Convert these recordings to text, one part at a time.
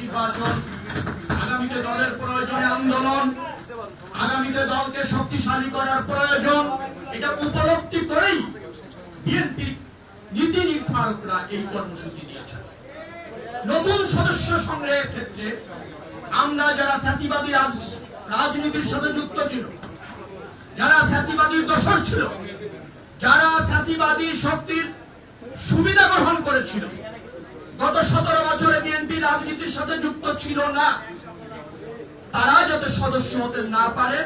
নির্বাচন, আগামীতে দলের প্রয়োজনে আন্দোলন, আগামীতে দলকে শক্তিশালী করার প্রয়োজন, এটা উপলব্ধি করেই বিএনপির নীতি নির্ধারকরা এই কর্মসূচি দিয়েছেন। নতুন সদস্য সংগ্রহের ক্ষেত্রে আমরা যারা ফ্যাসিবাদী রাজনীতির সাথে যুক্ত ছিল, যারা ফ্যাসিবাদীর দোষর ছিল, যারা ফ্যাসিবাদী শক্তির সুবিধা গ্রহণ করেছিল গত সতেরো বছরে বিএনপি রাজনীতির সাথে যুক্ত ছিল না। তারা যাতে সদস্য হতে না পারে,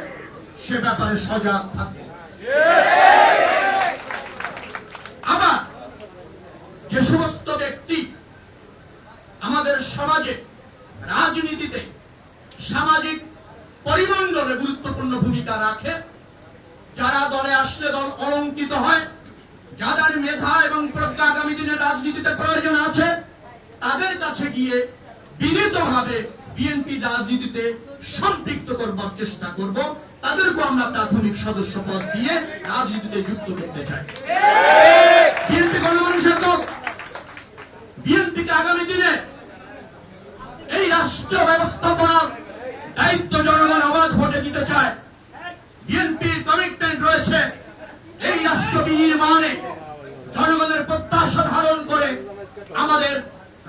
সে ব্যাপারে সজাগ থাকে। আবার যে সমস্ত ব্যক্তি আমাদের সমাজে, রাজনীতিতে, সামাজিক পরিমণ্ডলে গুরুত্বপূর্ণ ভূমিকা রাখে, যারা দলে আসলে দল অলঙ্কিত হয়, যাদের মেধা এবং প্রজ্ঞা আগামী দিনের রাজনীতিতে প্রয়োজন আছে তাদের কাছে গিয়ে বিনীতভাবে বিএনপি রাজনীতিতে সম্পৃক্ত করবার চেষ্টা করব। তাদেরকে আমরা প্রাথমিক সদস্য পদ দিয়ে রাজনীতিতে যুক্ত করতে চাই। বিএনপি গণমানুষের দল, বিএনপিকে আগামী দিনে এই রাষ্ট্র ব্যবস্থাপনার দায়িত্ব জনগণ আবাদ ভোটে দিতে চায়। বিএনপির কমিটমেন্ট রয়েছে এই রাষ্ট্র বিনির্মাণে। জনগণের প্রত্যাশা ধারণ করে আমাদের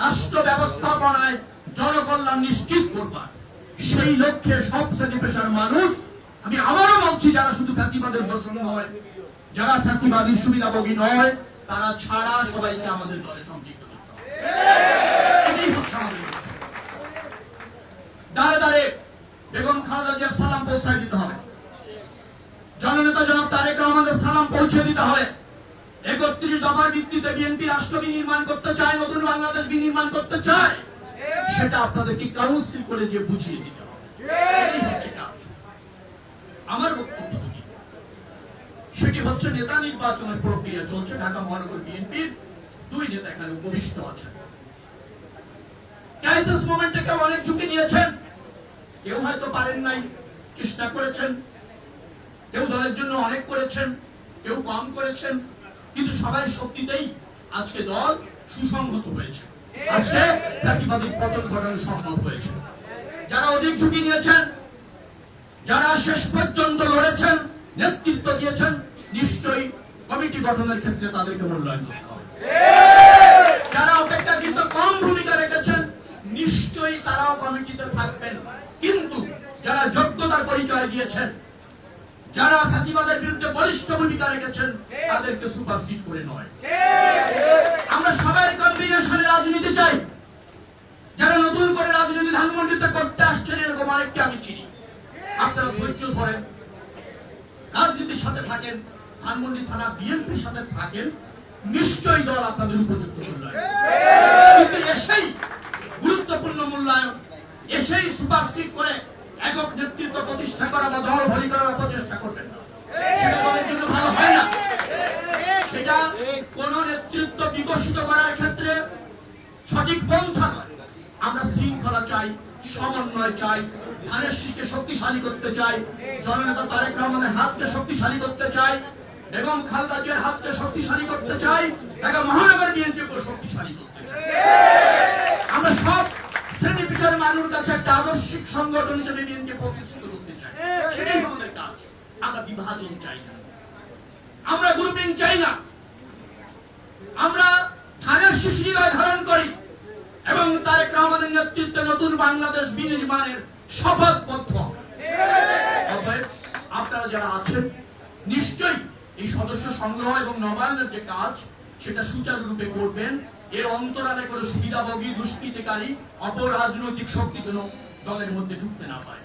রাষ্ট্র ব্যবস্থাপনায় জনকল্যাণ নিশ্চিত করবার। সেই লক্ষ্যে সব শ্রেণি পেশার মানুষ, আমি আবারও বলছি, যারা শুধু ফ্যাসিবাদের দোষণ নয়, যারা ফ্যাসিবাদীর সুবিধাভোগী নয়, তারা ছাড়া সবাইকে আমাদের দলে সম্পৃক্ত করতে হবে। দাঁড়ে দাঁড়ে বেগম খালেদা জিয়ার সালাম পৌঁছায় দিতে হবে। জননেতা জনাব তারেক রহমানের সালাম পৌঁছে দিতে হবে। একত্রিশ দফার ভিত্তিতে বিএনপি রাষ্ট্র বিনির্মাণ করতে চায়, নতুন বাংলাদেশ বিনির্মাণ করতে চায়, সেটা আপনাদেরকে কাউন্সিল করে দিয়ে বুঝিয়ে দিতে হবে। আমার বক্তব্য সেটি হচ্ছে নেতা নির্বাচনের প্রক্রিয়া চলছে ঢাকা মহানগর বিএনপির। দুই নেতা এখানে উপবিষ্ট আছেন। ক্রাইসিস মোমেন্টে কেউ অনেক ঝুঁকি নিয়েছেন। কেউ হয়তো পারেন নাই, চেষ্টা করেছেন। কেউ দলের জন্য অনেক করেছেন, কেউ কম করেছেন। কিন্তু সবাই শক্তিতেই আজকে দল সুসংহত হয়েছে। আজকে ফ্যাসিবাদী পতন ঘটানো সম্ভব হয়েছে। যারা অধিক ঝুঁকি নিয়েছেন, যারা শেষ পর্যন্ত লড়েছেন, নেতৃত্ব দিয়েছেন, নিশ্চয়ই কমিটি গঠনের ক্ষেত্রে তাদেরকে মূল্যায়ন করতে হবে। যারা অপেক্ষাকৃত কম ভূমিকা রেখেছেন, নিশ্চয়ই তারাও কমিটিতে থাকবেন। কিন্তু যারা যোগ্যতার পরিচয় দিয়েছেন যারা ফ্যাসিবাদের বিরুদ্ধে বলিষ্ঠ ভূমিকা রেখেছেন, তাদেরকে সুপারসিড করে নয়। আমরা সবাই কম্বিনেশনে রাজনীতি চাই। যারা নতুন করে রাজনীতি ধানমন্ডিতে করতে আসছেন, এরকম আরেকটি আমি চিনি। আপনারা ধৈর্য ধরেন রাজনীতির সাথে থাকেন, ধানমন্ডি থানা বিএনপির সাথে থাকেন, নিশ্চয়ই দল আপনাদের উপযুক্ত মূল্যায়ন। কিন্তু এসেই গুরুত্বপূর্ণ মূল্যায়ন, এসেই সুপারসিড করে একক নেতৃত্ব প্রতিষ্ঠা করা বা দল ভরি করার সঠিক পন্থা নয় আমরা শৃঙ্খলা চাই, সমন্বয় চাই, ধানের শীষকে শক্তিশালী করতে চাই, জননেতা তারেক রহমানের হাতকে শক্তিশালী করতে চাই, বেগম খালেদা জিয়ার হাতকে শক্তিশালী করতে চাই, ঢাকা মহানগর বিএনপিকে শক্তিশালী করতে চাই। আমরা সব শ্রেণি পিছার মানুষ কাছে একটা আদর্শিক সংগঠন হিসেবে বিএনপি প্রতিষ্ঠিত করতে চাই। সেটাই আমাদের কাজ। আমরা বিভাজন চাই না। আমরা গ্রুপিং চাই না। আমরা ধানের শিশিরায় ধারণ করি। এবং তারেক রহমানের নেতৃত্বে নতুন বাংলাদেশ বিনির্মাণের শপথবদ্ধ অতএব আপনারা যারা আছেন, নিশ্চয়ই এই সদস্য সংগ্রহ এবং নবায়নের যে কাজ, সেটা সুচারুরূপে করবেন। এর অন্তরালে করে সুবিধাভোগী, দুষ্কৃতিকারী, অপরাজনৈতিক শক্তি যেন দলের মধ্যে ঢুকতে না পারে।